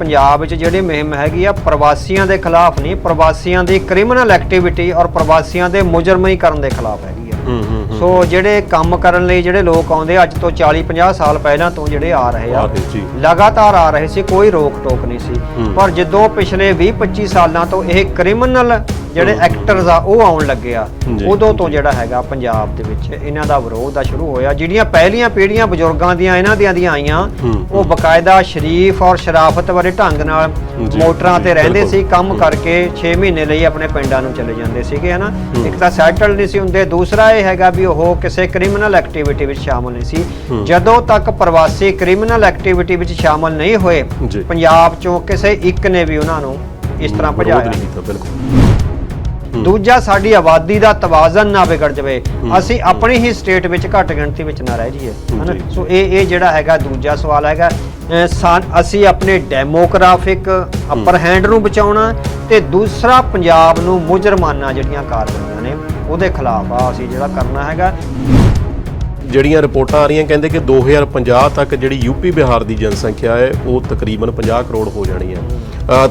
ਪੰਜਾਬ ਵਿੱਚ ਜਿਹੜੀ ਮੁਹਿੰਮ ਹੈਗੀ ਆ, ਪ੍ਰਵਾਸੀਆਂ ਦੇ ਖਿਲਾਫ ਨਹੀਂ, ਪ੍ਰਵਾਸੀਆਂ ਦੀ ਕ੍ਰਿਮੀਨਲ ਐਕਟੀਵਿਟੀ ਔਰ ਪ੍ਰਵਾਸੀਆਂ ਦੇ ਮੁਜਰਮਈ ਕਰਨ ਦੇ ਖਿਲਾਫ ਹੈਗੀ ਆ। ਹੂੰ ਹੂੰ। ਸੋ ਜਿਹੜੇ ਕੰਮ ਕਰਨ ਲਈ ਜਿਹੜੇ ਲੋਕ ਆਉਂਦੇ ਅੱਜ ਤੋਂ 40 50 ਸਾਲ ਪਹਿਲਾਂ ਤੋਂ ਜਿਹੜੇ ਆ ਰਹੇ ਆ ਲਗਾਤਾਰ ਆ ਰਹੇ ਸੀ ਕੋਈ ਰੋਕ ਟੋਕ ਨਹੀਂ ਸੀ। ਪਰ ਜਦੋਂ ਪਿਛਲੇ 20 25 ਸਾਲਾਂ ਤੋਂ ਇਹ ਕ੍ਰਿਮੀਨਲ ਜਿਹੜੇ ਐਕਟਰਸ ਆ ਉਹ ਆਉਣ ਲੱਗੇ ਆ ਉਦੋਂ ਤੋਂ ਜਿਹੜਾ ਹੈਗਾ ਪੰਜਾਬ ਦੇ ਵਿੱਚ ਇਹਨਾਂ ਦਾ ਵਿਰੋਧ ਆ ਸ਼ੁਰੂ ਹੋਇਆ। ਜਿਹੜੀਆਂ ਪਹਿਲੀਆਂ ਪੀੜ੍ਹੀਆਂ ਬਜ਼ੁਰਗਾਂ ਦੀਆਂ ਇਹਨਾਂ ਦੀਆਂ ਦੀਆਂ ਆਈਆਂ ਉਹ ਬਕਾਇਦਾ ਸ਼ਰੀਫ ਔਰ ਸ਼ਰਾਫਤ ਵਾਲੇ ਢੰਗ ਨਾਲ ਮੋਟਰਾਂ ਤੇ ਰਹਿੰਦੇ। ਸੀ ਕੰਮ ਕਰਕੇ 6 ਮਹੀਨੇ ਲਈ ਆਪਣੇ ਪਿੰਡਾਂ ਨੂੰ ਚਲੇ ਜਾਂਦੇ ਸੀਗੇ ਹਨਾ। ਇੱਕ ਤਾਂ ਸੈਟਲ ਨਹੀਂ ਸੀ ਹੁੰਦੇ ਦੂਸਰਾ ਇਹ ਹੈਗਾ ਵੀ ਉਹ ਕਿਸੇ ਕ੍ਰਿਮੀਨਲ ਐਕਟੀਵਿਟੀ ਵਿੱਚ ਸ਼ਾਮਲ ਨਹੀਂ ਸੀ। ਜਦੋਂ ਤੱਕ ਪ੍ਰਵਾਸੀ ਕ੍ਰਿਮੀਨਲ ਐਕਟੀਵਿਟੀ ਵਿੱਚ ਸ਼ਾਮਲ ਨਹੀਂ ਹੋਏ ਜੀ। ਪੰਜਾਬ ਚੋਂ ਕਿਸੇ ਇੱਕ ਨੇ ਵੀ ਉਹਨਾਂ ਨੂੰ ਇਸ ਤਰ੍ਹਾਂ ਵਿਰੋਧ ਭਜਾਇਆ ਨਹੀਂ ਕੀਤਾ ਬਿਲਕੁਲ। ਦੂਜਾ ਸਾਡੀ ਆਬਾਦੀ ਦਾ ਤਵਾਜ਼ਨ ਨਾ ਵਿਗੜ ਜਾਵੇ। ਅਸੀਂ ਆਪਣੀ ਹੀ ਸਟੇਟ ਵਿੱਚ ਘੱਟ ਗਿਣਤੀ ਵਿੱਚ ਨਾ ਰਹਿ ਜਾਈਏ ਹਨਾ। ਸੋ ਇਹ ਇਹ ਜਿਹੜਾ ਹੈਗਾ ਦੂਜਾ ਸਵਾਲ ਹੈਗਾ। ਅਸੀਂ ਆਪਣੇ ਡੈਮੋਗ੍ਰਾਫਿਕ ਅਪਰ ਹੈਂਡ ਨੂੰ ਬਚਾਉਣਾ ਤੇ ਦੂਸਰਾ ਪੰਜਾਬ ਨੂੰ ਮੁਜਰਮਾਨਾ ਜਿਹੜੀਆਂ ਕਾਰਵਾਈਆਂ ਨੇ ਉਹਦੇ ਖਿਲਾਫ ਆ ਅਸੀਂ ਜਿਹੜਾ ਕਰਨਾ ਹੈਗਾ। ਜਿਹੜੀਆਂ ਰਿਪੋਰਟਾਂ ਆ ਰਹੀਆਂ ਕਹਿੰਦੇ ਕਿ 2050 ਤੱਕ ਜਿਹੜੀ ਯੂਪੀ ਬਿਹਾਰ ਦੀ ਜਨਸੰਖਿਆ ਹੈ ਉਹ ਤਕਰੀਬਨ 50 ਕਰੋੜ ਹੋ ਜਾਣੀ ਹੈ।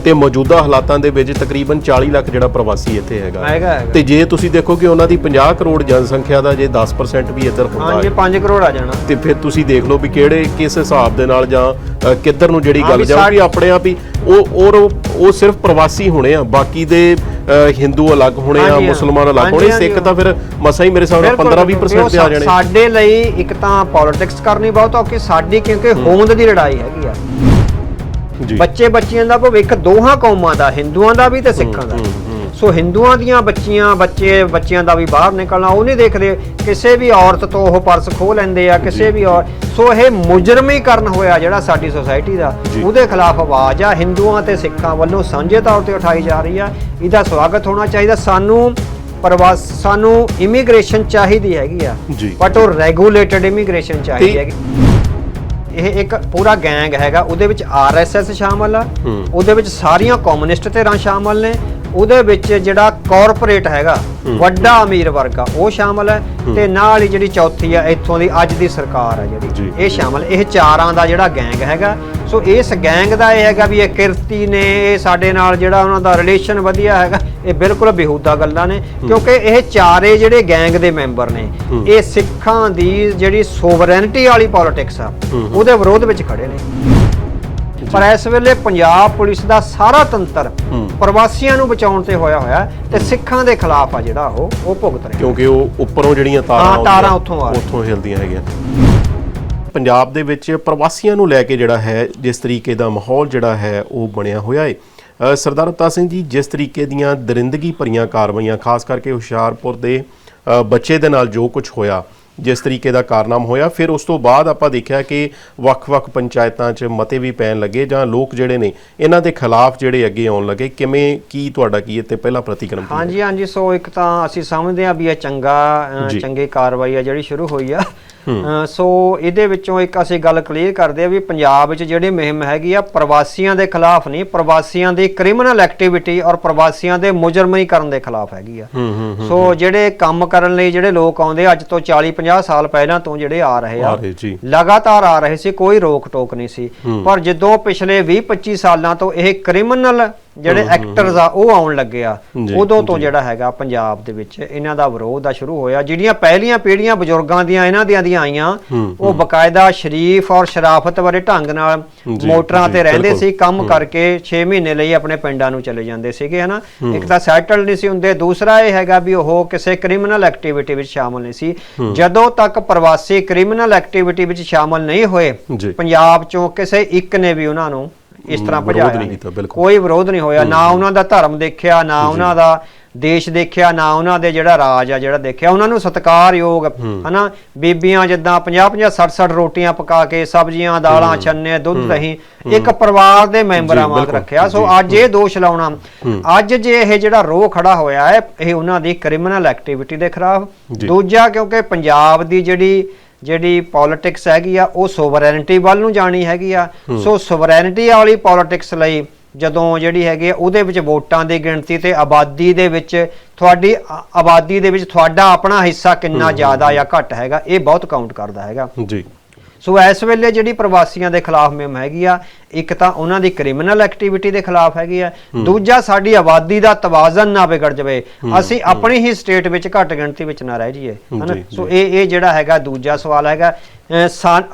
ਤੇ ਮੌਜੂਦਾ ਹਾਲਾਤਾਂ ਦੇ ਵਿੱਚ ਤਕਰੀਬਨ 40 ਲੱਖ ਜਿਹੜਾ ਪ੍ਰਵਾਸੀ ਇੱਥੇ ਹੈਗਾ। ਤੇ ਜੇ ਤੁਸੀਂ ਦੇਖੋ ਕਿ ਉਹਨਾਂ ਦੀ 50 ਕਰੋੜ ਜਨਸੰਖਿਆ ਦਾ ਜੇ 10% ਵੀ ਇੱਧਰ ਹੁੰਦਾ ਹਾਂਜੀ ਹੈ 5 ਕਰੋੜ ਆ ਜਾਣਾ। ਤੇ ਫਿਰ ਤੁਸੀਂ ਦੇਖ ਲਓ ਵੀ ਕਿਹੜੇ ਕਿਸ ਹਿਸਾਬ ਦੇ ਨਾਲ ਜਾਂ ਕਿੱਧਰ ਨੂੰ ਜਿਹੜੀ ਗੱਲ ਜਾਊਗੀ ਆਪਣੇ ਆਪ ਹੀ ਉਹ ਔਰ ਉਹ ਉਹ ਸਿਰਫ ਪ੍ਰਵਾਸੀ ਹੋਣੇ ਆ ਬਾਕੀ ਦੇ ਹਿੰਦੂ ਅਲੱਗ ਹੋਣੇ ਆ। ਮੁਸਲਮਾਨ ਅਲੱਗ ਹੋਣੇ ਸਿੱਖ ਤਾਂ ਫਿਰ ਮਸਾਂ ਹੀ ਮੇਰੇ ਬਿਲਕੁਲ, 15-20% ਤੇ ਆ ਜਾਣੇ। ਸਾਡੇ ਲਈ ਇੱਕ ਤਾਂ ਪੋਲਿਟਿਕਸ ਕਰਨੀ ਬਹੁਤ ਔਖੀ ਸਾਡੀ ਕਿਉਂਕਿ ਹੋਂਦ ਦੀ ਲੜਾਈ ਹੈਗੀ ਆ। ਬੱਚੇ ਬੱਚਿਆਂ ਦਾ ਭਵਿੱਖ ਦੋਹਾਂ ਕੌਮਾਂ ਦਾ ਹਿੰਦੂਆਂ ਦਾ ਵੀ ਤੇ ਸਿੱਖਾਂ ਦਾ। ਸੋ ਹਿੰਦੂਆਂ ਦੀਆਂ ਬੱਚੀਆਂ ਬੱਚੇ ਬੱਚਿਆਂ ਦਾ ਵੀ ਬਾਹਰ ਨਿਕਲਣਾ ਉਹ ਨਹੀਂ ਦੇਖਦੇ ਕਿਸੇ ਵੀ ਔਰਤ ਤੋਂ ਉਹ ਪਰਸ ਖੋਹ ਲੈਂਦੇ ਆ ਕਿਸੇ ਵੀ ਔਰ ਸੋ ਇਹ ਮੁਜਰਮੀਕਰਨ ਹੋਇਆ ਜਿਹੜਾ ਸਾਡੀ ਸੋਸਾਇਟੀ ਦਾ। ਉਹਦੇ ਖਿਲਾਫ ਆਵਾਜ਼ ਆ ਹਿੰਦੂਆਂ ਤੇ ਸਿੱਖਾਂ ਵੱਲੋਂ ਸਾਂਝੇ ਤੌਰ ਤੇ ਉਠਾਈ ਜਾ ਰਹੀ ਆ। ਇਹਦਾ ਸਵਾਗਤ ਹੋਣਾ ਚਾਹੀਦਾ। ਸਾਨੂੰ ਪ੍ਰਵਾਸ ਸਾਨੂੰ ਇਮੀਗ੍ਰੇਸ਼ਨ ਚਾਹੀਦੀ ਹੈਗੀ ਆ। ਬਟ ਉਹ ਰੈਗੂਲੇਟਡ ਇਮੀਗ੍ਰੇਸ਼ਨ ਚਾਹੀਦੀ ਹੈਗੀ। ਇਹ ਇੱਕ ਪੂਰਾ ਗੈਂਗ ਹੈਗਾ ਉਹਦੇ ਵਿੱਚ ਆਰਐਸਐਸ ਸ਼ਾਮਲ ਆ। ਉਹਦੇ ਵਿੱਚ ਸਾਰੀਆਂ ਕਮਿਊਨਿਸਟ ਧਿਰਾਂ ਸ਼ਾਮਲ ਨੇ ਉਹਦੇ ਵਿੱਚ ਜਿਹੜਾ ਕਾਰਪੋਰੇਟ ਹੈਗਾ ਵੱਡਾ ਅਮੀਰ ਵਰਗ ਆ ਉਹ ਸ਼ਾਮਲ ਹੈ ਤੇ ਨਾਲ ਹੀ ਜਿਹੜੀ ਚੌਥੀ ਆ ਇੱਥੋਂ ਦੀ ਅੱਜ ਦੀ ਸਰਕਾਰ ਆ। ਜਿਹੜੀ ਇਹ ਸ਼ਾਮਲ ਇਹ ਚਾਰਾਂ ਦਾ ਜਿਹੜਾ ਗੈਂਗ ਹੈਗਾ ਸੋ ਇਸ ਗੈਂਗ ਦਾ ਇਹ ਹੈਗਾ ਵੀ ਇਹ ਕਿਰਤੀ ਨੇ ਇਹ ਸਾਡੇ ਨਾਲ ਜਿਹੜਾ ਉਹਨਾਂ ਦਾ ਰਿਲੇਸ਼ਨ ਵਧੀਆ ਹੈਗਾ ਇਹ ਬਿਲਕੁਲ ਬੇਹੂਦਾ ਗੱਲਾਂ ਨੇ ਕਿਉਂਕਿ ਇਹ ਚਾਰੇ ਜਿਹੜੇ ਗੈਂਗ ਦੇ ਮੈਂਬਰ ਨੇ। ਇਹ ਸਿੱਖਾਂ ਦੀ ਜਿਹੜੀ ਸੋਵਰੈਨਿਟੀ ਵਾਲੀ ਪੋਲਿਟਿਕਸ ਆ। ਉਹਦੇ ਵਿਰੋਧ ਵਿੱਚ ਖੜੇ ਨੇ ਪਰ ਇਸ ਵੇਲੇ ਪੰਜਾਬ ਪੁਲਿਸ ਦਾ ਸਾਰਾ ਤੰਤਰ। ਪ੍ਰਵਾਸੀਆਂ ਨੂੰ ਬਚਾਉਣ ਤੇ ਹੋਇਆ ਹੋਇਆ ਤੇ ਸਿੱਖਾਂ ਦੇ ਖਿਲਾਫ ਆ ਜਿਹੜਾ ਉਹ ਉਹ ਭੁਗਤ ਰਿਹਾ ਕਿਉਂਕਿ ਉਹ ਉੱਪਰੋਂ ਜਿਹੜੀਆਂ ਤਾਰਾਂ ਤਾਰਾਂ ਉੱਥੋਂ ਆ। ਉੱਥੋਂ ਹਿਲਦੀਆਂ ਹੈਗੀਆਂ ਪੰਜਾਬ ਦੇ ਵਿੱਚ ਪ੍ਰਵਾਸੀਆਂ ਨੂੰ ਲੈ ਕੇ ਜਿਹੜਾ ਹੈ, ਜਿਸ ਤਰੀਕੇ ਦਾ ਮਾਹੌਲ ਜਿਹੜਾ ਹੈ, ਉਹ ਬਣਿਆ ਹੋਇਆ ਹੈ ਸਰਦਾਰ ਅਵਤਾਰ ਸਿੰਘ ਜੀ, ਜਿਸ ਤਰੀਕੇ ਦੀਆਂ ਦਰਿੰਦਗੀ ਭਰੀਆਂ ਕਾਰਵਾਈਆਂ, ਖਾਸ ਕਰਕੇ ਹੁਸ਼ਿਆਰਪੁਰ ਦੇ ਬੱਚੇ ਦੇ ਨਾਲ ਜੋ ਕੁਝ ਹੋਇਆ ਜਿਸ ਤਰੀਕੇ ਦਾ ਕਾਰਨਾਮ ਹੋਇਆ ਫਿਰ ਉਸ ਤੋਂ ਬਾਅਦ ਆਪਾਂ ਦੇਖਿਆ ਕਿ ਵੱਖ-ਵੱਖ ਪੰਚਾਇਤਾਂ 'ਚ ਮਤੇ ਵੀ ਪੈਣ ਲੱਗੇ ਜਾਂ ਲੋਕ ਜਿਹੜੇ ਨੇ ਇਹਨਾਂ ਦੇ ਖਿਲਾਫ ਜਿਹੜੇ ਅੱਗੇ ਆਉਣ ਲੱਗੇ ਕਿਵੇਂ ਕੀ ਤੁਹਾਡਾ ਕੀ ਤੇ ਪਹਿਲਾ ਪ੍ਰਤੀਕਰਮ? ਹਾਂਜੀ ਹਾਂਜੀ ਸੋ ਇੱਕ ਤਾਂ ਅਸੀਂ ਸਮਝਦੇ ਹਾਂ ਵੀ ਇਹ ਚੰਗਾ। ਚੰਗੀ ਕਾਰਵਾਈ ਆ ਜਿਹੜੀ ਸ਼ੁਰੂ ਹੋਈ ਆ ਸੋ ਇਹਦੇ ਵਿੱਚੋਂ ਇੱਕ ਅਸੀਂ ਗੱਲ ਕਲੀਅਰ ਕਰਦੇ ਆ ਵੀ ਪੰਜਾਬ ਵਿੱਚ ਜਿਹੜੀ ਮੁਹਿੰਮ ਹੈਗੀ ਆ ਪ੍ਰਵਾਸੀਆਂ ਦੇ ਖਿਲਾਫ ਨਹੀਂ ਪ੍ਰਵਾਸੀਆਂ ਦੀ ਕ੍ਰਿਮੀਨਲ ਐਕਟੀਵਿਟੀ ਔਰ ਪ੍ਰਵਾਸੀਆਂ ਦੇ ਮੁਜਰਮੀਕਰਨ ਦੇ ਖਿਲਾਫ ਹੈਗੀ ਆ ਸੋ ਜਿਹੜੇ ਕੰਮ ਕਰਨ ਲਈ ਜਿਹੜੇ ਲੋਕ ਆਉਂਦੇ ਅੱਜ ਤੋਂ 40 50 ਸਾਲ ਪਹਿਲਾਂ ਤੋਂ ਜਿਹੜੇ ਆ ਰਹੇ ਆ ਲਗਾਤਾਰ ਆ ਰਹੇ ਸੀ ਕੋਈ ਰੋਕ ਟੋਕ ਨਹੀਂ ਸੀ। ਪਰ ਜਦੋਂ ਪਿਛਲੇ 20 25 ਸਾਲਾਂ ਤੋਂ ਇਹ ਕ੍ਰਿਮੀਨਲ ਜਿਹੜੇ ਐਕਟਰਸ ਆ ਉਹ ਆਉਣ ਲੱਗੇ ਆ। ਉਦੋਂ ਤੋਂ। ਜਿਹੜਾ ਹੈਗਾ ਪੰਜਾਬ ਦੇ ਵਿੱਚ ਇਹਨਾਂ ਦਾ ਵਿਰੋਧ ਆ ਸ਼ੁਰੂ ਹੋਇਆ। ਜਿਹੜੀਆਂ ਪਹਿਲੀਆਂ ਪੀੜ੍ਹੀਆਂ ਬਜ਼ੁਰਗਾਂ ਦੀਆਂ ਇਹਨਾਂ ਦੀਆਂ ਦੀਆਂ ਆਈਆਂ ਉਹ ਬਕਾਇਦਾ ਸ਼ਰੀਫ ਔਰ ਸ਼ਰਾਫਤ ਵਾਲੇ ਢੰਗ ਨਾਲ ਮੋਟਰਾਂ ਤੇ ਰਹਿੰਦੇ। ਸੀ ਕੰਮ ਕਰਕੇ 6 ਮਹੀਨੇ ਲਈ ਆਪਣੇ ਪਿੰਡਾਂ ਨੂੰ ਚਲੇ ਜਾਂਦੇ ਸੀਗੇ ਹਨਾ? ਇੱਕ ਤਾਂ ਸੈਟਲ ਨਹੀਂ ਸੀ ਹੁੰਦੇ। ਦੂਸਰਾ ਇਹ ਹੈਗਾ ਵੀ ਉਹ ਕਿਸੇ ਕ੍ਰਿਮੀਨਲ ਐਕਟੀਵਿਟੀ ਵਿੱਚ ਸ਼ਾਮਲ ਨਹੀਂ ਸੀ। ਜਦੋਂ ਤੱਕ ਪ੍ਰਵਾਸੀ ਕ੍ਰਿਮੀਨਲ ਐਕਟੀਵਿਟੀ ਵਿੱਚ ਸ਼ਾਮਲ ਨਹੀਂ ਹੋਏ। ਪੰਜਾਬ ਚੋਂ ਕਿਸੇ ਇੱਕ ਨੇ ਵੀ ਉਹਨਾਂ ਨੂੰ ਇਸ ਤਰ੍ਹਾਂ ਭਜਾਇਆ ਨਹੀਂ ਨਹੀਂ। ਕੀਤਾ, ਬਿਲਕੁਲ। ਕੋਈ ਵਿਰੋਧ ਨਹੀਂ ਹੋਇਆ ਨਾ ਉਹਨਾਂ ਦਾ ਧਰਮ ਦੇਖਿਆ ਨਾ ਉਹਨਾਂ ਦਾ ਦੇਸ਼ ਦੇਖਿਆ ਨਾ ਉਹਨਾਂ ਦੇ ਜਿਹੜਾ ਰਾਜ ਆ ਜਿਹੜਾ ਦੇਖਿਆ ਉਹਨਾਂ ਨੂੰ ਸਤਿਕਾਰਯੋਗ ਹਨਾ? ਬੀਬੀਆਂ ਜਿੱਦਾਂ 50 50 60 60 ਰੋਟੀਆਂ ਪਕਾ ਕੇ ਸਬਜ਼ੀਆਂ ਦਾਲਾਂ ਛੰਨੇ ਦੁੱਧ ਦਹੀਂ ਇੱਕ ਪਰਿਵਾਰ ਦੇ ਮੈਂਬਰਾਂ ਵਾਂਗ। ਰੱਖਿਆ। ਸੋ ਅੱਜ ਇਹ ਦੋਸ਼ ਲਾਉਣਾ। ਅੱਜ ਜੇ ਇਹ ਜਿਹੜਾ ਰੋਹ ਖੜਾ ਹੋਇਆ ਹੈ ਇਹ ਉਹਨਾਂ ਦੀ ਕ੍ਰਿਮੀਨਲ ਐਕਟੀਵਿਟੀ ਦੇ ਖਿਲਾਫ। ਦੂਜਾ ਕਿਉਂਕਿ ਪੰਜਾਬ ਦੀ ਜਿਹੜੀ ਜਿਹੜੀ ਪੋਲਿਟਿਕਸ ਹੈਗੀ ਆ ਉਹ ਸੋਵਰੈਨਿਟੀ ਵੱਲ ਨੂੰ ਜਾਣੀ ਹੈਗੀ ਆ। ਸੋ ਸੋਵਰੈਨਿਟੀ ਵਾਲੀ ਪੋਲਿਟਿਕਸ ਲਈ ਜਦੋਂ ਜਿਹੜੀ ਹੈਗੀ ਆ ਉਹਦੇ ਵਿੱਚ ਵੋਟਾਂ ਦੀ ਗਿਣਤੀ ਤੇ ਆਬਾਦੀ ਦੇ ਵਿੱਚ ਤੁਹਾਡੀ ਆਬਾਦੀ ਦੇ ਵਿੱਚ ਤੁਹਾਡਾ ਆਪਣਾ ਹਿੱਸਾ ਕਿੰਨਾ ਜ਼ਿਆਦਾ ਜਾਂ ਘੱਟ ਹੈਗਾ ਇਹ ਬਹੁਤ ਕਾਊਂਟ ਕਰਦਾ ਹੈਗਾ। ਜੀ। ਸੋ ਇਸ ਵੇਲੇ ਜਿਹੜੀ ਪ੍ਰਵਾਸੀਆਂ ਦੇ ਖਿਲਾਫ ਮੁਹਿੰਮ ਹੈਗੀ ਆ ਇੱਕ ਤਾਂ ਉਹਨਾਂ ਦੀ ਕ੍ਰਿਮੀਨਲ ਐਕਟੀਵਿਟੀ ਦੇ ਖਿਲਾਫ ਹੈਗੀ ਆ ਦੂਜਾ ਸਾਡੀ ਆਬਾਦੀ ਦਾ ਤਵਾਜ਼ਨ ਨਾ ਵਿਗੜ ਜਾਵੇ। ਅਸੀਂ ਆਪਣੀ ਹੀ ਸਟੇਟ ਵਿੱਚ ਘੱਟ ਗਿਣਤੀ ਵਿੱਚ ਨਾ ਰਹਿ ਜਾਈਏ ਹਨਾ? ਸੋ ਇਹ ਇਹ ਜਿਹੜਾ ਹੈਗਾ ਦੂਜਾ ਸਵਾਲ ਹੈਗਾ।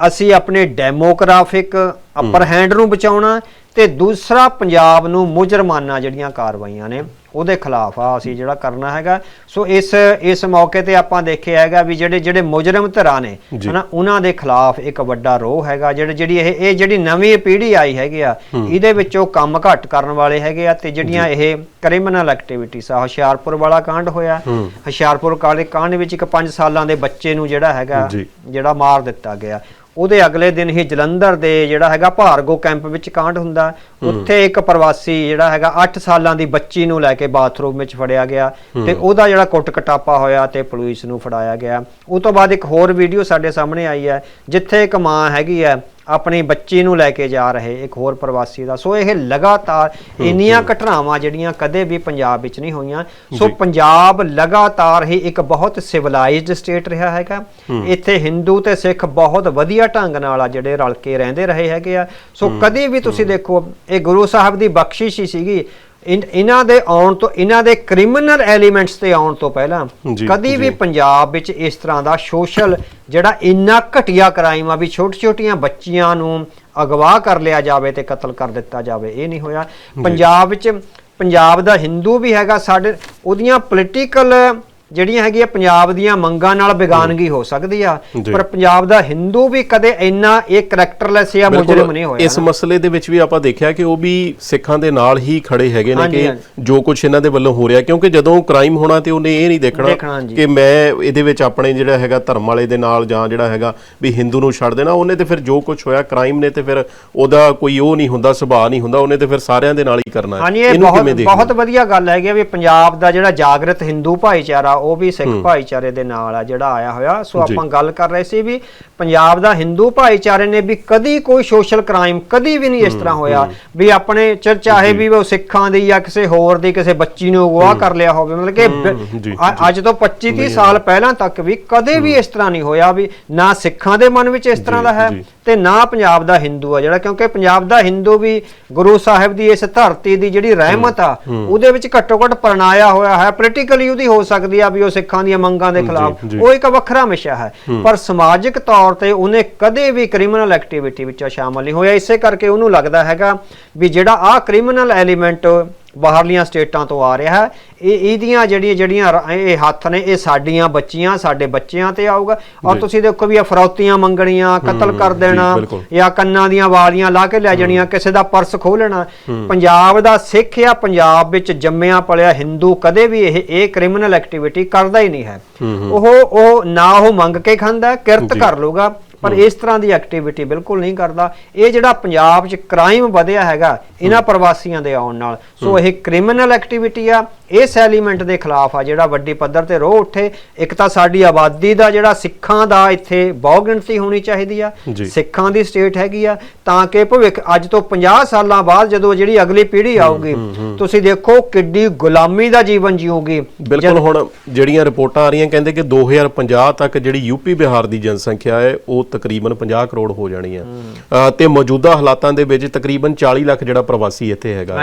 ਅਸੀਂ ਆਪਣੇ ਡੈਮੋਗ੍ਰਾਫਿਕ ਅਪਰ ਹੈਂਡ ਨੂੰ ਬਚਾਉਣਾ ਤੇ ਦੂਸਰਾ ਪੰਜਾਬ ਨੂੰ ਮੁਜਰਮਾਨਾ ਜਿਹੜੀਆਂ ਕਾਰਵਾਈਆਂ ਨੇ। ਉਹਦੇ ਖਿਲਾਫ ਆ ਅਸੀਂ ਜਿਹੜਾ ਕਰਨਾ ਹੈਗਾ। ਸੋ ਇਸ ਇਸ ਮੌਕੇ ਤੇ ਆਪਾਂ ਦੇਖਿਆ ਹੈਗਾ ਵੀ ਜਿਹੜੇ ਜਿਹੜੇ ਮੁਜਰਮ ਧਿਰਾਂ ਨੇ। ਹਨਾ ਉਹਨਾਂ ਦੇ ਖਿਲਾਫ ਇੱਕ ਵੱਡਾ ਰੋਹ ਹੈਗਾ। ਜਿਹੜੇ ਜਿਹੜੀ ਇਹ ਇਹ ਜਿਹੜੀ ਨਵੀਂ ਪੀੜ੍ਹੀ ਆਈ ਹੈਗੀ ਆ ਇਹਦੇ ਵਿੱਚੋਂ ਕੰਮ ਘੱਟ ਕਰਨ ਵਾਲੇ ਹੈਗੇ ਆ ਤੇ ਜਿਹੜੀਆਂ ਇਹ ਕ੍ਰਿਮੀਨਲ ਐਕਟੀਵਿਟੀਜ਼ ਆ ਹੁਸ਼ਿਆਰਪੁਰ ਵਾਲਾ ਕਾਂਡ ਹੋਇਆ। ਹੁਸ਼ਿਆਰਪੁਰ ਕਾਲੇ ਕਾਂਡ ਵਿੱਚ ਇੱਕ 5 ਸਾਲਾਂ ਦੇ ਬੱਚੇ ਨੂੰ ਜਿਹੜਾ ਹੈਗਾ। ਜਿਹੜਾ ਮਾਰ ਦਿੱਤਾ ਗਿਆ। ਉਹਦੇ ਅਗਲੇ ਦਿਨ ਹੀ ਜਲੰਧਰ ਦੇ ਜਿਹੜਾ ਹੈਗਾ ਭਾਰਗੋ ਕੈਂਪ ਵਿੱਚ ਕਾਂਡ ਹੁੰਦਾ। ਉੱਥੇ ਇੱਕ ਪ੍ਰਵਾਸੀ ਜਿਹੜਾ ਹੈਗਾ 8 ਸਾਲਾਂ ਦੀ ਬੱਚੀ ਨੂੰ ਲੈ ਕੇ ਬਾਥਰੂਮ ਵਿੱਚ ਫੜਿਆ ਗਿਆ ਤੇ ਉਹਦਾ ਜਿਹੜਾ ਕੁੱਟ ਕਟਾਪਾ ਹੋਇਆ ਤੇ ਪੁਲਿਸ ਨੂੰ ਫੜਾਇਆ ਗਿਆ। ਉਹ ਤੋਂ ਬਾਅਦ ਇੱਕ ਹੋਰ ਵੀਡੀਓ ਸਾਡੇ ਸਾਹਮਣੇ ਆਈ ਹੈ ਜਿੱਥੇ ਇੱਕ ਮਾਂ ਹੈਗੀ ਹੈ ਆਪਣੀ ਬੱਚੀ ਨੂੰ ਲੈ ਕੇ ਜਾ ਰਹੇ ਇੱਕ ਹੋਰ ਪ੍ਰਵਾਸੀ ਦਾ। ਸੋ ਇਹ ਲਗਾਤਾਰ ਇੰਨੀਆਂ ਘਟਨਾਵਾਂ ਜਿਹੜੀਆਂ ਕਦੇ ਵੀ ਪੰਜਾਬ ਵਿੱਚ ਨਹੀਂ ਹੋਈਆਂ। ਸੋ। ਪੰਜਾਬ ਲਗਾਤਾਰ ਹੀ ਇੱਕ ਬਹੁਤ ਸਿਵਲਾਈਜ਼ਡ ਸਟੇਟ ਰਿਹਾ ਹੈਗਾ। ਇੱਥੇ ਹਿੰਦੂ ਤੇ ਸਿੱਖ ਬਹੁਤ ਵਧੀਆ ਢੰਗ ਨਾਲ ਆ ਜਿਹੜੇ ਰਲ ਕੇ ਰਹਿੰਦੇ ਰਹੇ ਹੈਗੇ ਆ। ਸੋ ਕਦੇ ਵੀ ਤੁਸੀਂ ਦੇਖੋ ਇਹ ਗੁਰੂ ਸਾਹਿਬ ਦੀ ਬਖਸ਼ਿਸ਼ ਹੀ ਸੀਗੀ। ਇਹਨਾਂ ਦੇ ਆਉਣ ਤੋਂ ਇਹਨਾਂ ਦੇ ਕ੍ਰਿਮੀਨਲ ਐਲੀਮੈਂਟਸ ਤੇ ਆਉਣ ਤੋਂ ਪਹਿਲਾਂ ਕਦੀ ਵੀ। ਪੰਜਾਬ ਵਿੱਚ ਇਸ ਤਰ੍ਹਾਂ ਦਾ ਸੋਸ਼ਲ ਜਿਹੜਾ ਇੰਨਾ ਘਟੀਆ ਕ੍ਰਾਈਮ ਆ ਵੀ ਛੋਟੀ-ਛੋਟੀਆਂ ਬੱਚੀਆਂ ਨੂੰ ਅਗਵਾ ਕਰ ਲਿਆ ਜਾਵੇ ਤੇ ਕਤਲ ਕਰ ਦਿੱਤਾ ਜਾਵੇ ਇਹ ਨਹੀਂ ਹੋਇਆ ਪੰਜਾਬ ਵਿੱਚ ਪੰਜਾਬ ਦਾ ਹਿੰਦੂ ਵੀ ਹੈਗਾ ਸਾਡੇ ਉਹਦੀਆਂ ਪੋਲੀਟੀਕਲ ਜਿਹੜੀਆਂ ਹੈਗੀਆਂ ਪੰਜਾਬ ਦੀਆਂ ਮੰਗਾਂ ਨਾਲ ਬੇਗਾਨਗੀ ਹੋ ਸਕਦੀ ਆ। ਪਰ ਪੰਜਾਬ ਦਾ ਹਿੰਦੂ ਵੀ ਕਦੇ ਇੰਨਾ ਇਹ ਕਰੈਕਟਰਲੈਸ ਜਾਂ ਮੁਜਰਮ ਨਹੀਂ ਹੋਇਆ ਇਸ ਮਸਲੇ ਦੇ ਵਿੱਚ ਵੀ ਆਪਾਂ ਦੇਖਿਆ ਕਿ ਉਹ ਵੀ ਸਿੱਖਾਂ ਦੇ ਨਾਲ ਹੀ ਖੜੇ ਹੈਗੇ ਨੇ ਕਿ। ਜੋ ਕੁਝ ਇਹਨਾਂ ਦੇ ਵੱਲੋਂ ਹੋ ਰਿਹਾ ਕਿਉਂਕਿ ਜਦੋਂ ਕ੍ਰਾਈਮ ਹੋਣਾ ਤੇ ਉਹਨੇ ਇਹ ਨਹੀਂ ਦੇਖਣਾ। ਕਿ ਮੈਂ ਇਹਦੇ ਵਿੱਚ ਆਪਣੇ ਜਿਹੜਾ ਹੈਗਾ ਧਰਮ ਵਾਲੇ ਦੇ ਨਾਲ ਜਾਂ ਜਿਹੜਾ ਹੈਗਾ ਵੀ ਹਿੰਦੂ ਨੂੰ ਛੱਡ ਦੇਣਾ ਉਹਨੇ ਤੇ ਫਿਰ ਜੋ ਕੁਝ ਹੋਇਆ ਕ੍ਰਾਈਮ ਨੇ ਤੇ ਫਿਰ ਉਹਦਾ ਕੋਈ ਉਹ ਨਹੀਂ ਹੁੰਦਾ ਸੁਭਾਅ ਨਹੀਂ ਹੁੰਦਾ ਉਹਨੇ ਤੇ ਫਿਰ ਸਾਰਿਆਂ ਦੇ ਨਾਲ ਹੀ ਕਰਨਾ ਹੈ ਹਾਂਜੀ ਇਹ ਇਹਨੂੰ ਬਹੁਤ? ਬਹੁਤ ਵਧੀਆ ਗੱਲ ਹੈਗੀ ਵੀ ਪੰਜਾਬ ਦਾ ਜਿਹੜਾ ਜਾਗਰਤ ਹਿੰਦੂ ਭਾਈਚਾਰਾ ਉਹ ਵੀ ਸਿੱਖ ਭਾਈਚਾਰੇ ਦੇ ਨਾਲ ਆ ਜਿਹੜਾ ਆਇਆ ਹੋਇਆ। ਸੋ। ਆਪਾਂ ਗੱਲ ਕਰ ਰਹੇ ਸੀ ਵੀ ਪੰਜਾਬ ਦਾ ਹਿੰਦੂ ਭਾਈਚਾਰੇ ਨੇ ਵੀ ਕਦੀ ਕੋਈ ਸੋਸ਼ਲ ਕ੍ਰਾਈਮ ਕਦੀ ਵੀ ਨਹੀਂ ਇਸ ਤਰ੍ਹਾਂ ਹੋਇਆ। ਵੀ ਆਪਣੇ ਚਾਹੇ ਵੀ ਉਹ ਸਿੱਖਾਂ ਦੀ ਜਾਂ ਕਿਸੇ ਹੋਰ ਦੀ ਕਿਸੇ ਬੱਚੀ ਨੂੰ ਅਗਵਾ ਕਰ ਲਿਆ ਹੋਵੇ। ਮਤਲਬ ਕਿ ਅੱਜ ਤੋਂ 25 30 ਸਾਲ ਪਹਿਲਾਂ ਤੱਕ ਵੀ ਕਦੇ ਵੀ ਇਸ ਤਰ੍ਹਾਂ ਨਹੀਂ ਹੋਇਆ ਵੀ ਨਾ ਸਿੱਖਾਂ ਦੇ ਮਨ ਵਿੱਚ ਇਸ ਤਰ੍ਹਾਂ ਦਾ ਹੈ। ਤੇ ਨਾ ਪੰਜਾਬ ਦਾ ਹਿੰਦੂ ਆ ਜਿਹੜਾ ਕਿਉਂਕਿ ਪੰਜਾਬ ਦਾ ਹਿੰਦੂ ਵੀ ਗੁਰੂ ਸਾਹਿਬ ਦੀ ਇਸ ਧਰਤੀ ਦੀ ਜਿਹੜੀ ਰਹਿਮਤ ਆ ਉਹਦੇ ਵਿੱਚ ਘੱਟੋ ਘੱਟ ਪਰਣਾਇਆ ਹੋਇਆ ਹੈ ਪੋਲੀਟੀਕਲੀ ਉਹਦੀ ਹੋ ਸਕਦੀ ਆ ਵੀ ਉਹ ਸਿੱਖਾਂ ਦੀਆਂ ਮੰਗਾਂ ਦੇ ਖਿਲਾਫ। ਉਹ ਇੱਕ ਵੱਖਰਾ ਵਿਸ਼ਾ ਹੈ। ਪਰ ਸਮਾਜਿਕ ਤੌਰ ਤੇ ਉਹਨੇ ਕਦੇ ਵੀ ਕ੍ਰਿਮੀਨਲ ਐਕਟੀਵਿਟੀ ਵਿੱਚ ਸ਼ਾਮਲ ਨਹੀਂ ਹੋਇਆ ਇਸੇ ਕਰਕੇ ਉਹਨੂੰ ਲੱਗਦਾ ਹੈਗਾ ਵੀ ਜਿਹੜਾ ਆ ਕ੍ਰਿਮੀਨਲ ਐਲੀਮੈਂਟ ਬਾਹਰਲੀਆਂ ਸਟੇਟਾਂ ਤੋਂ ਆ ਰਿਹਾ ਹੈ। ਇਹ ਇਹਦੀਆਂ ਜਿਹੜੀਆਂ ਜਿਹੜੀਆਂ ਇਹ ਹੱਥ ਨੇ ਇਹ ਸਾਡੀਆਂ ਬੱਚੀਆਂ ਸਾਡੇ ਬੱਚਿਆਂ ਤੇ ਆਊਗਾ। ਔਰ। ਤੁਸੀਂ ਦੇਖੋ ਵੀ ਇਹ ਫਰੌਤੀਆਂ ਮੰਗਣੀਆਂ ਕਤਲ ਕਰ ਦੇਣਾ। ਜਾਂ ਕੰਨਾਂ ਦੀਆਂ ਵਾਲੀਆਂ ਲਾ ਕੇ ਲੈ ਜਾਣੀਆਂ ਕਿਸੇ ਦਾ ਪਰਸ ਖੋਹ ਲੈਣਾ। ਪੰਜਾਬ ਦਾ ਸਿੱਖ ਜਾਂ ਪੰਜਾਬ ਵਿੱਚ ਜੰਮਿਆ ਪਲਿਆ ਹਿੰਦੂ ਕਦੇ ਵੀ ਇਹ ਇਹ ਕ੍ਰਿਮੀਨਲ ਐਕਟੀਵਿਟੀ ਕਰਦਾ ਹੀ ਨਹੀਂ ਹੈ। ਉਹ ਉਹ ਨਾ ਉਹ ਮੰਗ ਕੇ ਖਾਂਦਾ ਕਿਰਤ। ਕਰ ਲੂਗਾ ਪਰ ਇਸ ਤਰ੍ਹਾਂ ਦੀ ਐਕਟੀਵਿਟੀ ਬਿਲਕੁਲ ਨਹੀਂ ਕਰਦਾ। ਇਹ ਜਿਹੜਾ ਪੰਜਾਬ 'ਚ ਕ੍ਰਾਈਮ ਵਧਿਆ ਹੈਗਾ ਇਹਨਾਂ ਪ੍ਰਵਾਸੀਆਂ ਦੇ ਆਉਣ ਨਾਲ। ਸੋ ਇਹ ਕ੍ਰਿਮੀਨਲ ਐਕਟੀਵਿਟੀ ਆ ਇਸ ਐਲੀਮੈਂਟ ਦੇ ਖਿਲਾਫ ਆ ਜਿਹੜਾ ਵੱਡੀ ਪੱਧਰ ਤੇ ਰੋਹ ਉੱਠੇ। ਇੱਕ ਤਾਂ ਸਾਡੀ ਆਬਾਦੀ ਦਾ ਜਿਹੜਾ ਸਿੱਖਾਂ ਦਾ ਇੱਥੇ ਬਹੁ ਗਿਣਤੀ ਹੋਣੀ ਚਾਹੀਦੀ ਆ। ਸਿੱਖਾਂ ਦੀ ਸਟੇਟ ਹੈਗੀ ਆ। ਤਾਂ ਕਿ ਭਵਿੱਖ ਅੱਜ ਤੋਂ 50 ਸਾਲਾਂ ਬਾਅਦ ਜਦੋਂ ਜਿਹੜੀ ਅਗਲੀ ਪੀੜ੍ਹੀ ਆਊਗੀ ਤੁਸੀਂ ਦੇਖੋ ਕਿੱਡੀ ਗੁਲਾਮੀ ਦਾ ਜੀਵਨ ਜੀਊਗੀ। ਬਿਲਕੁਲ ਹੁਣ ਜਿਹੜੀਆਂ ਰਿਪੋਰਟਾਂ ਆ ਰਹੀਆਂ ਕਹਿੰਦੇ ਕਿ 2050 ਤੱਕ ਜਿਹੜੀ ਯੂਪੀ ਬਿਹਾਰ ਦੀ ਜਨਸੰਖਿਆ ਹੈ ਉਹ ਤਕਰੀਬਨ 50 ਕਰੋੜ ਹੋ ਜਾਣੀ ਹੈ। ਅ, ਤੇ ਮੌਜੂਦਾ ਹਾਲਾਤਾਂ ਦੇ ਵਿੱਚ ਤਕਰੀਬਨ 40 ਲੱਖ ਜਿਹੜਾ ਪ੍ਰਵਾਸੀ ਇੱਥੇ ਹੈਗਾ।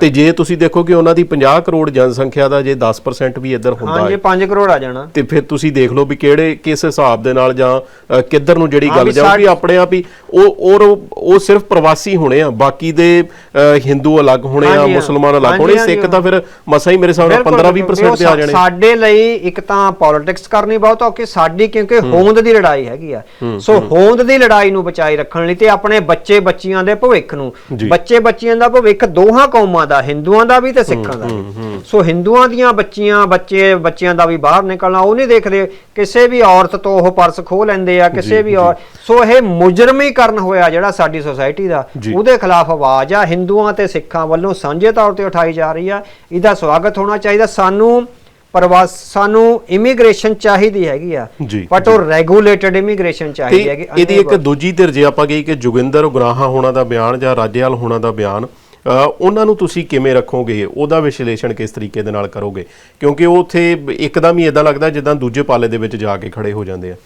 ਤੇ ਜੇ ਤੁਸੀਂ ਦੇਖੋ ਕਿ ਉਹਨਾਂ ਦੀ 50 ਕਰੋੜ ਜਨਸੰਖਿਆ ਦਾ ਜੇ 10% ਵੀ ਇੱਧਰ ਹੁੰਦਾ ਹਾਂਜੀ ਹੈ 5 ਕਰੋੜ ਆ ਜਾਣਾ। ਤੇ ਫਿਰ ਤੁਸੀਂ ਦੇਖ ਲਓ ਵੀ ਕਿਹੜੇ ਕਿਸ ਹਿਸਾਬ ਦੇ ਨਾਲ ਜਾਂ ਕਿੱਧਰ ਨੂੰ ਜਿਹੜੀ ਗੱਲ ਜਾਊਗੀ ਆਪਣੇ ਆਪ ਹੀ ਉਹ ਔਰ ਉਹ ਸਿਰਫ ਪ੍ਰਵਾਸੀ ਹੋਣੇ ਆ ਬਾਕੀ ਦੇ ਹਿੰਦੂ ਅਲੱਗ ਹੋਣੇ ਆ ਹਾਂਜੀ। ਮੁਸਲਮਾਨ ਅਲੱਗ ਹਾਂਜੀ, ਹੋਣੇ ਹਾਂਜੀ, ਸਿੱਖ ਤਾਂ ਫਿਰ ਮਸਾਂ ਹੀ ਮੇਰੇ ਬਿਲਕੁਲ, 15-20% ਤੇ ਆ ਜਾਣੇ। ਸਾਡੇ ਲਈ ਇੱਕ ਤਾਂ ਪੋਲਿਟਿਕਸ ਕਰਨੀ ਬਹੁਤ ਔਖੀ ਸਾਡੀ ਕਿਉਂਕਿ ਹੋਂਦ ਦੀ ਲੜਾਈ ਹੈਗੀ ਆ। ਸੋ ਹੋਂਦ ਦੀ ਲੜਾਈ ਨੂੰ ਬਚਾਈ ਰੱਖਣ ਲਈ ਤੇ ਆਪਣੇ ਬੱਚੇ ਬੱਚੀਆਂ ਦੇ ਭਵਿੱਖ ਨੂੰ। ਬੱਚੇ ਬੱਚੀਆਂ ਦਾ ਭਵਿੱਖ ਦੋਹਾਂ ਕੌਮਾਂ ਦਾ ਹਿੰਦੂਆਂ ਦਾ ਵੀ ਤੇ ਸਿੱਖਾਂ ਦਾ ਸੋ ਹਿੰਦੂਆਂ ਦੀਆਂ ਬੱਚੀਆਂ ਬੱਚੇ ਬੱਚਿਆਂ ਦਾ ਵੀ ਬਾਹਰ ਨਿਕਲਣਾ ਉਹ ਨਹੀਂ ਦੇਖਦੇ। ਕਿਸੇ ਵੀ ਔਰਤ ਤੋਂ ਉਹ ਪਰਸ ਖੋਹ ਲੈਂਦੇ ਆ ਕਿਸੇ ਵੀ ਔਰ ਸੋ ਇਹ ਮੁਜਰਮੀਕਰਨ ਹੋਇਆ ਜਿਹੜਾ ਸਾਡੀ ਸੋਸਾਇਟੀ ਦਾ। ਉਹਦੇ ਖਿਲਾਫ ਆਵਾਜ਼ ਆ। ਹਿੰਦੂਆਂ ਤੇ ਸਿੱਖਾਂ ਵੱਲੋਂ ਸਾਂਝੇ ਤੌਰ ਤੇ ਉਠਾਈ ਜਾ ਰਹੀ ਆ। ਇਹਦਾ ਸਵਾਗਤ ਹੋਣਾ ਚਾਹੀਦਾ। ਸਾਨੂੰ ਪ੍ਰਵਾਸ ਸਾਨੂੰ ਇਮੀਗ੍ਰੇਸ਼ਨ ਚਾਹੀਦੀ ਹੈਗੀ ਆ। ਬਟ ਉਹ ਰੈਗੂਲੇਟਡ ਇਮੀਗ੍ਰੇਸ਼ਨ ਚਾਹੀਦੀ ਹੈਗੀ। ਇਹਦੀ ਇੱਕ ਦੂਜੀ ਧਿਰ ਜੇ ਆਪਾਂ ਕਹੀ ਕਿ ਜੋਗਿੰਦਰ ਉਗਰਾਹਾਂ ਹੋਣਾ ਦਾ ਬਿਆਨ ਜਾਂ ਰਾਜੇਵਾਲ ਹੋਣਾ ਦਾ ਬਿਆਨ ਉਹਨਾਂ ਨੂੰ ਤੁਸੀਂ ਕਿਵੇਂ ਰੱਖੋਗੇ? ਉਹਦਾ ਵਿਸ਼ਲੇਸ਼ਣ ਕਿਸ ਤਰੀਕੇ ਦੇ ਨਾਲ ਕਰੋਗੇ? ਕਿਉਂਕਿ ਉਹ ਉੱਥੇ ਇੱਕਦਮ ਹੀ ਇਦਾਂ ਲੱਗਦਾ ਜਿੱਦਾਂ ਦੂਜੇ ਪਾਲੇ ਦੇ ਵਿੱਚ ਜਾ ਕੇ ਖੜੇ ਹੋ ਜਾਂਦੇ ਆ।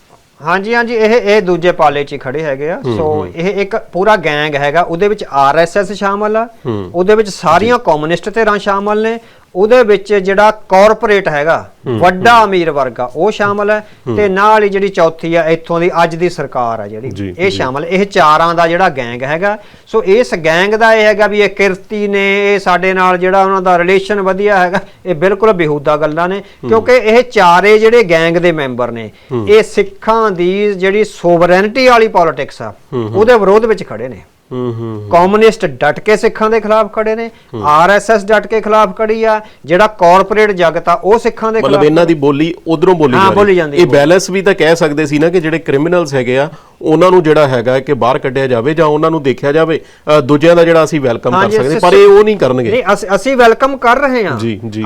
ਹਾਂਜੀ ਹਾਂਜੀ ਇਹ ਇਹ ਦੂਜੇ ਪਾਲੇ 'ਚ ਖੜੇ ਹੈਗੇ ਆ। ਸੋ ਇਹ ਇੱਕ ਪੂਰਾ ਗੈਂਗ ਹੈਗਾ। ਉਹਦੇ ਵਿੱਚ ਆਰਐਸਐਸ ਸ਼ਾਮਲ ਆ। ਉਹਦੇ ਵਿੱਚ ਸਾਰੀਆਂ ਕਮਿਊਨਿਸਟ ਧਿਰਾਂ ਸ਼ਾਮਲ ਨੇ। ਉਹਦੇ ਵਿੱਚ ਜਿਹੜਾ ਕਾਰਪੋਰੇਟ ਹੈਗਾ ਵੱਡਾ ਅਮੀਰ ਵਰਗ ਆ ਉਹ ਸ਼ਾਮਲ ਹੈ ਤੇ ਨਾਲ ਹੀ ਜਿਹੜੀ ਚੌਥੀ ਆ ਇੱਥੋਂ ਦੀ ਅੱਜ ਦੀ ਸਰਕਾਰ ਆ ਜਿਹੜੀ। ਇਹ ਸ਼ਾਮਲ ਇਹ ਚਾਰਾਂ ਦਾ ਜਿਹੜਾ ਗੈਂਗ ਹੈਗਾ। ਸੋ ਇਸ ਗੈਂਗ ਦਾ ਇਹ ਹੈਗਾ ਵੀ ਇਹ ਕਿਰਤੀ ਨੇ ਇਹ ਸਾਡੇ ਨਾਲ ਜਿਹੜਾ ਉਹਨਾਂ ਦਾ ਰਿਲੇਸ਼ਨ ਵਧੀਆ ਹੈਗਾ ਇਹ ਬਿਲਕੁਲ ਬੇਹੂਦਾ ਗੱਲਾਂ ਨੇ ਕਿਉਂਕਿ ਇਹ ਚਾਰੇ ਜਿਹੜੇ ਗੈਂਗ ਦੇ ਮੈਂਬਰ ਨੇ ਇਹ ਸਿੱਖਾਂ ਦੀ ਜਿਹੜੀ ਸੋਵਰੈਨਿਟੀ ਵਾਲੀ ਪੋਲਿਟਿਕਸ ਆ ਉਹਦੇ ਵਿਰੋਧ ਵਿੱਚ ਖੜੇ ਨੇ। ਹੂੰ ਹੂੰ ਕਮਿਊਨਿਸਟ ਡਟ ਕੇ ਸਿੱਖਾਂ ਦੇ ਖਿਲਾਫ ਖੜੇ ਨੇ ਆਰਐਸਐਸ ਡਟ ਕੇ ਖਿਲਾਫ ਖੜੀ ਆ ਜਿਹੜਾ ਕਾਰਪੋਰੇਟ ਜਗਤ ਆ ਉਹ ਸਿੱਖਾਂ ਦੇ ਮਤਲਬ ਖਿਲਾਫ ਇਹਨਾਂ ਦੀ ਬੋਲੀ ਉਧਰੋਂ ਬੋਲੀ ਹਾਂ, ਜਾ ਰਹੀ। ਜਾਂਦੀ ਇਹ। ਬੈਲੈਂਸ ਵੀ ਤਾਂ ਕਹਿ ਸਕਦੇ ਸੀ ਨਾ ਕਿ ਜਿਹੜੇ ਕ੍ਰਿਮੀਨਲਸ ਹੈਗੇ ਆ ਉਹਨਾਂ ਨੂੰ ਜਿਹੜਾ ਹੈਗਾ ਕਿ ਬਾਹਰ ਕੱਢਿਆ ਜਾਵੇ ਜਾਂ ਉਹਨਾਂ ਨੂੰ ਦੇਖਿਆ ਜਾਵੇ ਦੂਜਿਆਂ ਦਾ ਜਿਹੜਾ ਅਸੀਂ ਵੈਲਕਮ ਕਰ ਸਕਦੇ ਪਰ ਇਹ ਉਹ ਨਹੀਂ ਕਰਨਗੇ। ਨਹੀਂ ਅਸੀਂ ਵੈਲਕਮ ਕਰ ਰਹੇ ਹਾਂ।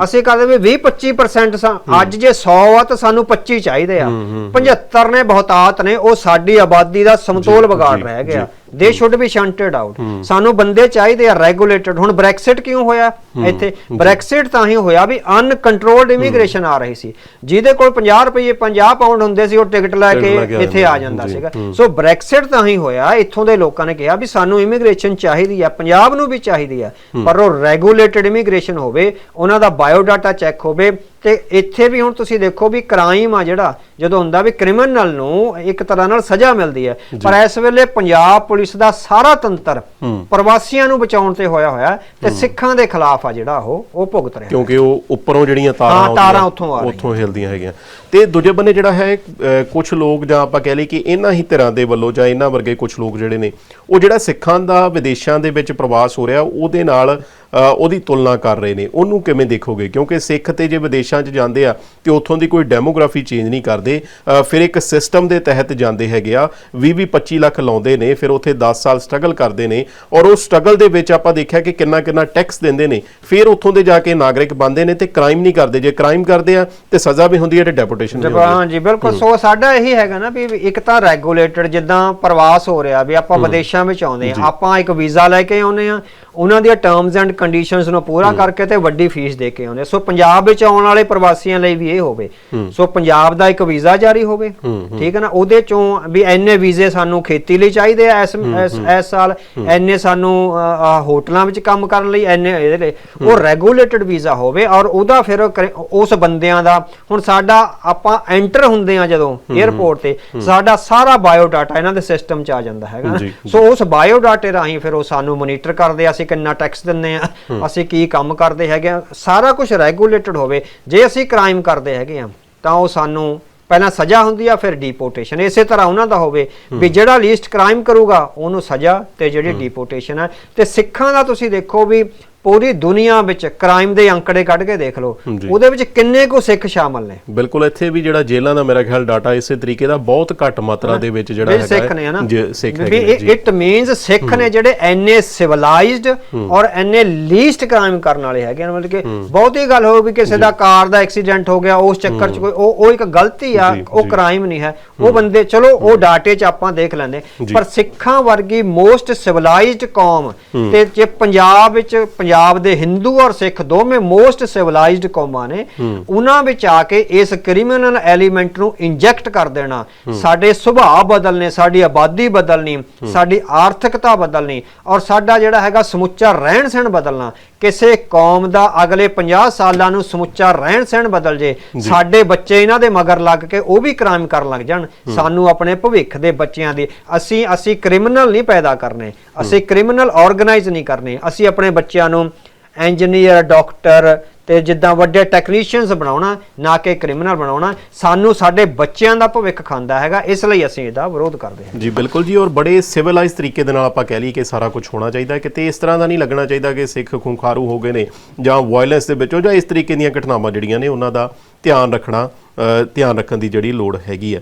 ਅਸੀਂ ਕਰਦੇ ਵੀ 20 25% ਸਾ ਅੱਜ ਜੇ 100 ਆ ਤਾਂ ਸਾਨੂੰ 25 ਚਾਹੀਦੇ ਆ। 75 ਨੇ ਬਹੁਤਾਤ ਨੇ ਉਹ ਸਾਡੀ ਆਬਾਦੀ ਦਾ ਸਮਤੋਲ ਵਿਗਾੜ ਰਹਿ ਗਿਆ। ਦੇ ਸ਼ੁੱਡ ਬੀ ਸ਼ੰਟਡ ਆਊਟ ਸਾਨੂੰ ਬੰਦੇ ਚਾਹੀਦੇ ਆ ਰੈਗੂਲੇਟਡ ਹੁਣ ਬ੍ਰੈਕਸਿਟ ਕਿਉਂ ਹੋਇਆ ਇੱਥੇ? ਬ੍ਰੈਕਸਿਟ ਤਾਂ ਹੀ ਹੋਇਆ ਵੀ ਅਨਕੰਟਰੋਲਡ ਇਮੀਗ੍ਰੇਸ਼ਨ ਆ ਰਹੀ ਸੀ। ਜਿਹਦੇ ਕੋਲ 50 ਰੁਪਏ 50 ਪਾਉਂਡ ਹੁੰਦੇ ਸੀ ਉਹ ਟਿਕਟ ਲੈ ਕੇ ਇੱਥੇ ਆ ਜਾਂਦਾ, ਸੀਗਾ। ਸੋ ਬ੍ਰੈਕਸਿਟ ਤਾਂ ਹੀ ਹੋਇਆ ਇੱਥੋਂ ਦੇ ਲੋਕਾਂ ਨੇ ਕਿਹਾ ਵੀ ਸਾਨੂੰ ਇਮੀਗ੍ਰੇਸ਼ਨ ਚਾਹੀਦੀ ਆ ਪੰਜਾਬ ਨੂੰ ਵੀ ਚਾਹੀਦੀ ਆ ਪਰ ਉਹ ਰੈਗੂਲੇਟਡ ਇਮੀਗ੍ਰੇਸ਼ਨ ਹੋਵੇ ਉਹਨਾਂ ਦਾ ਬਾਇਓਡਾਟਾ ਚੈੱਕ ਹੋਵੇ ਤੇ ਇੱਥੇ ਵੀ ਹੁਣ ਤੁਸੀਂ ਦੇਖੋ ਵੀ ਕ੍ਰਾਈਮ ਆ ਜਿਹੜਾ ਜਦੋਂ ਹੁੰਦਾ ਵੀ ਕ੍ਰਿਮੀਨਲ ਨੂੰ ਇੱਕ ਤਰ੍ਹਾਂ ਨਾਲ ਸਜ਼ਾ ਮਿਲਦੀ ਹੈ। ਪਰ ਇਸ ਵੇਲੇ ਪੰਜਾਬ ਪੁਲਿਸ ਦਾ ਸਾਰਾ ਤੰਤਰ ਪ੍ਰਵਾਸੀਆਂ ਨੂੰ ਬਚਾਉਣ ਤੇ ਹੋਇਆ ਹੋਇਆ ਤੇ ਸਿੱਖਾਂ ਦੇ ਖਿਲਾਫ ਆ ਜਿਹੜਾ ਉਹ ਉਹ ਭੁਗਤ ਰਿਹਾ। ਕਿਉਂਕਿ ਉਹ ਉੱਪਰੋਂ ਜਿਹੜੀਆਂ ਤਾਰਾਂ ਤਾਰਾਂ ਉੱਥੋਂ ਆ ਰਹੀਆਂ। ਉੱਥੋਂ ਹਿਲਦੀਆਂ ਹੈਗੀਆਂ। ਤੇ ਦੂਜੇ ਬੰਨੇ ਜਿਹੜਾ ਹੈ ਕੁਝ ਲੋਕ ਜਾਂ ਆਪਾਂ ਕਹਿ ਲਈ ਕਿ ਇਹਨਾਂ ਹੀ ਤਰ੍ਹਾਂ ਦੇ ਵੱਲੋਂ ਜਾਂ ਇਹਨਾਂ ਵਰਗੇ ਕੁਝ ਲੋਕ ਜਿਹੜੇ ਨੇ ਉਹ ਜਿਹੜਾ ਸਿੱਖਾਂ ਦਾ ਵਿਦੇਸ਼ਾਂ ਦੇ ਵਿੱਚ ਪ੍ਰਵਾਸ ਹੋ ਰਿਹਾ ਉਹਦੇ ਨਾਲ ਉਹਦੀ ਤੁਲਨਾ ਕਰ ਰਹੇ ਨੇ। ਉਹਨੂੰ ਕਿਵੇਂ ਦੇਖੋਗੇ? ਕਿਉਂਕਿ ਸਿੱਖ ਤੇ ਜੇ ਵਿਦੇਸ਼ਾਂ 'ਚ ਜਾਂਦੇ ਆ ਤੇ ਉੱਥੋਂ ਦੀ ਕੋਈ ਡੈਮੋਗ੍ਰਾਫੀ ਚੇਂਜ ਨਹੀਂ ਕਰਦੇ। ਫਿਰ ਇੱਕ ਸਿਸਟਮ ਦੇ ਤਹਿਤ ਜਾਂਦੇ ਹੈਗੇ ਆ। 20 20 25 ਲੱਖ ਲਾਉਂਦੇ ਨੇ ਫਿਰ ਉੱਥੇ 10 ਸਾਲ ਸਟਰਗਲ ਕਰਦੇ ਨੇ ਔਰ ਉਹ ਸਟਰਗਲ ਦੇ ਵਿੱਚ ਆਪਾਂ ਦੇਖਿਆ ਕਿ ਕਿੰਨਾ ਕਿੰਨਾ ਟੈਕਸ ਦਿੰਦੇ ਨੇ। ਫਿਰ ਉੱਥੋਂ ਦੇ ਜਾ ਕੇ ਨਾਗਰਿਕ ਬਣਦੇ ਨੇ ਤੇ ਕ੍ਰਾਈਮ ਨਹੀਂ ਕਰਦੇ। ਜੇ ਕ੍ਰਾਈਮ ਕਰਦੇ ਆ ਤੇ ਸਜ਼ਾ ਵੀ ਹੁੰਦੀ ਹੈ ਤੇ ਡੈਪੂਟੇਸ਼ਨ ਵੀ ਹੁੰਦੀ ਹੈ। ਹਾਂ ਜੀ ਬਿਲਕੁਲ ਸੋ ਸਾਡਾ ਇਹੀ ਹੈਗਾ ਨਾ ਵੀ ਇੱਕ ਤਾਂ ਰੈਗੂਲੇਟਡ ਜਿੱਦਾਂ ਪ੍ਰਵਾਸ ਹੋ ਰਿਹਾ ਵੀ ਆਪਾਂ ਵਿਦੇਸ਼ਾਂ ਵਿੱਚ ਆਉਂਦੇ ਆ ਆਪਾਂ ਇੱਕ ਵੀਜ਼ਾ ਲੈ ਕੇ ਆਉਂਦੇ ਆ ਉਹਨਾਂ ਦੀਆਂ ਟਰਮਸ ਐਂਡ ਕੰਡੀਸ਼ਨਸ ਨੂੰ ਪੂਰਾ ਕਰਕੇ ਤੇ ਵੱਡੀ ਫੀਸ ਦੇ ਕੇ ਆਉਂਦੇ। ਸੋ ਪੰਜਾਬ ਵਿੱਚ ਆਉਣ ਵਾਲੇ ਪ੍ਰਵਾਸੀਆਂ ਲਈ ਵੀ ਇਹ ਹੋਵੇ। ਸੋ ਪੰਜਾਬ ਦਾ ਇੱਕ ਵੀਜ਼ਾ ਜਾਰੀ ਹੋਵੇ। ਠੀਕ ਹੈ ਨਾ? ਉਹਦੇ ਚੋਂ ਵੀ ਐਨੇ ਵੀਜ਼ੇ ਸਾਨੂੰ ਖੇਤੀ ਲਈ ਚਾਹੀਦੇ ਆ ਇਸ ਇਸ ਸਾਲ। ਐਨੇ ਸਾਨੂੰ ਹੋਟਲਾਂ ਵਿੱਚ ਕੰਮ ਕਰਨ ਲਈ ਐਨੇ ਇਹਦੇ ਲਈ। ਉਹ ਰੈਗੂਲੇਟਡ ਵੀਜ਼ਾ ਹੋਵੇ ਔਰ ਉਹਦਾ ਫਿਰ ਉਸ ਬੰਦਿਆਂ ਦਾ ਹੁਣ ਸਾਡਾ ਆਪਾਂ ਐਂਟਰ ਹੁੰਦੇ ਆ ਜਦੋਂ 에ਅਰਪੋਰਟ ਤੇ ਸਾਡਾ ਸਾਰਾ ਬਾਇਓ ਡਾਟਾ ਇਹਨਾਂ ਦੇ ਸਿਸਟਮ 'ਚ ਆ ਜਾਂਦਾ ਹੈਗਾ ਸੋ ਉਸ ਬਾਇਓ ਡਾਟੇ ਰਾਹੀਂ ਫਿਰ ਉਹ ਸਾਨੂੰ ਮੋਨੀਟਰ ਕਰਦੇ ਆ ਅਸੀਂ ਕਿੰਨਾ ਟੈਕਸ ਦਿੰਨੇ ਆ ਅਸੀਂ ਕੀ ਕੰਮ ਕਰਦੇ ਹੈਗੇ ਆ। ਸਾਰਾ ਕੁਝ ਰੈਗੂਲੇਟਡ ਹੋਵੇ। ਜੇ ਅਸੀਂ ਕ੍ਰਾਈਮ ਕਰਦੇ ਹੈਗੇ ਆ ਤਾਂ ਉਹ ਸਾਨੂੰ ਪਹਿਲਾਂ ਸਜ਼ਾ ਹੁੰਦੀ ਆ ਫਿਰ ਡੀਪੋਰਟੇਸ਼ਨ ਇਸੇ ਤਰ੍ਹਾਂ ਉਹਨਾਂ ਦਾ ਹੋਵੇ ਵੀ ਜਿਹੜਾ ਲੀਸਟ ਕ੍ਰਾਈਮ ਕਰੂਗਾ ਉਹਨੂੰ ਸਜ਼ਾ ਤੇ ਜਿਹੜੀ ਡੀਪੋਰਟੇਸ਼ਨ ਹੈ ਤੇ ਸਿੱਖਾਂ ਦਾ ਤੁਸੀਂ ਦੇਖੋ ਵੀ ਪੂਰੀ ਦੁਨੀਆ ਵਿੱਚ ਕ੍ਰਾਈਮ ਦੇ ਅੰਕੜੇ ਕੱਢ ਕੇ ਦੇਖ ਲਓ। ਉਹਦੇ ਵਿੱਚ ਕਿੰਨੇ ਕੁ ਸਿੱਖ ਸ਼ਾਮਲ ਨੇ? ਬਿਲਕੁਲ ਇੱਥੇ ਵੀ ਜਿਹੜਾ ਜੇਲ੍ਹਾਂ ਦਾ ਮੇਰਾ ਖਿਆਲ ਡਾਟਾ ਇਸੇ ਤਰੀਕੇ ਦਾ ਬਹੁਤ ਘੱਟ ਮਾਤਰਾ ਦੇ ਵਿੱਚ ਜਿਹੜਾ ਹੈਗਾ ਸਿੱਖ ਨੇ ਹਨਾ। ਸਿੱਖ ਨੇ, ਇਟ ਮੀਨਸ ਸਿੱਖ ਨੇ ਜਿਹੜੇ ਐਨੇ ਸਿਵਲਾਈਜ਼ਡ ਔਰ ਐਨੇ ਲੀਸਟ ਕ੍ਰਾਈਮ ਕਰਨ ਵਾਲੇ ਹੈਗੇ ਮਤਲਬ ਕਿ ਬਹੁਤੀ ਗੱਲ ਹੋ ਵੀ ਕਿਸੇ ਦਾ ਕਾਰ ਦਾ ਐਕਸੀਡੈਂਟ ਹੋ ਗਿਆ ਉਸ ਚੱਕਰ 'ਚ ਕੋਈ ਉਹ ਉਹ ਇੱਕ ਗਲਤੀ ਆ ਉਹ। ਕ੍ਰਾਈਮ ਨਹੀਂ ਹੈ। ਉਹ ਬੰਦੇ ਚਲੋ ਉਹ ਡਾਟੇ 'ਚ ਆਪਾਂ ਦੇਖ ਲੈਂਦੇ। ਪਰ ਸਿੱਖਾਂ ਵਰਗੀ ਮੋਸਟ ਸਿਵਲਾਈਜ਼ਡ ਕੌਮ ਤੇ ਜੇ ਪੰਜਾਬ ਵਿੱਚ ਪੰਜਾਬ ਦੇ ਹਿੰਦੂ ਔਰ ਸਿੱਖ ਦੋਵੇਂ ਮੋਸਟ ਸਿਵਲਾਈਜ਼ਡ ਕੌਮਾਂ ਨੇ ਉਹਨਾਂ ਵਿੱਚ ਆ ਕੇ ਇਸ ਕ੍ਰਿਮੀਨਲ ਐਲੀਮੈਂਟ ਨੂੰ ਇੰਜੈਕਟ ਕਰ ਦੇਣਾ। ਸਾਡੇ ਸੁਭਾਅ ਬਦਲਨੇ ਸਾਡੀ ਆਬਾਦੀ ਬਦਲਣੀ ਸਾਡੀ ਆਰਥਿਕਤਾ ਬਦਲਣੀ ਔਰ ਸਾਡਾ ਜਿਹੜਾ ਹੈਗਾ ਸਮੁੱਚਾ ਰਹਿਣ ਸਹਿਣ ਬਦਲਣਾ ਕਿਸੇ ਕੌਮ ਦਾ ਅਗਲੇ 50 ਸਾਲਾਂ ਨੂੰ ਸਮੁੱਚਾ ਰਹਿਣ ਸਹਿਣ ਬਦਲ ਜੇ ਸਾਡੇ ਬੱਚੇ ਇਹਨਾਂ ਦੇ ਮਗਰ ਲੱਗ ਕੇ ਉਹ ਵੀ ਕ੍ਰਾਈਮ ਕਰਨ ਲੱਗ ਜਾਣ। ਸਾਨੂੰ ਆਪਣੇ ਭਵਿੱਖ ਦੇ ਬੱਚਿਆਂ ਦੀ ਅਸੀਂ ਅਸੀਂ ਕ੍ਰਿਮੀਨਲ ਨਹੀਂ ਪੈਦਾ ਕਰਨੇ ਅਸੀਂ ਕ੍ਰਿਮੀਨਲ ਆਰਗੇਨਾਈਜ਼ ਨਹੀਂ ਕਰਨੇ ਅਸੀਂ ਆਪਣੇ ਬੱਚਿਆਂ ਨੂੰ ਇੰਜੀਨੀਅਰ ਡਾਕਟਰ ਤੇ ਜਿੱਦਾਂ ਵੱਡੇ ਟੈਕਨੀਸ਼ੀਅਨਸ ਬਣਾਉਣਾ, ਨਾ ਕਿ ਕ੍ਰਿਮੀਨਲ ਬਣਾਉਣਾ, ਸਾਨੂੰ ਸਾਡੇ ਬੱਚਿਆਂ ਦਾ ਭਵਿੱਖ ਖਾਂਦਾ ਹੈਗਾ, ਇਸ ਲਈ ਅਸੀਂ ਇਹਦਾ ਵਿਰੋਧ ਕਰਦੇ ਹਾਂ। ਜੀ, ਬਿਲਕੁਲ ਜੀ, ਔਰ ਬੜੇ ਸਿਵਲਾਈਜ਼ ਤਰੀਕੇ ਦੇ ਨਾਲ ਆਪਾਂ ਕਹਿ ਲਈਏ ਕਿ ਸਾਰਾ ਕੁਝ ਹੋਣਾ ਚਾਹੀਦਾ ਕਿਤੇ ਇਸ ਤਰ੍ਹਾਂ ਦਾ ਨਹੀਂ ਲੱਗਣਾ ਚਾਹੀਦਾ ਕਿ ਸਿੱਖ ਖੁੰਖਾਰੂ ਹੋ ਗਏ ਨੇ, ਜਾਂ ਵਾਇਲੈਂਸ ਦੇ ਵਿੱਚੋਂ, ਜਾਂ ਇਸ ਤਰੀਕੇ ਦੀਆਂ ਘਟਨਾਵਾਂ ਜਿਹੜੀਆਂ ਨੇ, ਉਹਨਾਂ ਦਾ ਧਿਆਨ ਰੱਖਣਾ ਧਿਆਨ ਰੱਖਣ ਦੀ ਜਿਹੜੀ ਲੋੜ ਹੈਗੀ ਹੈ।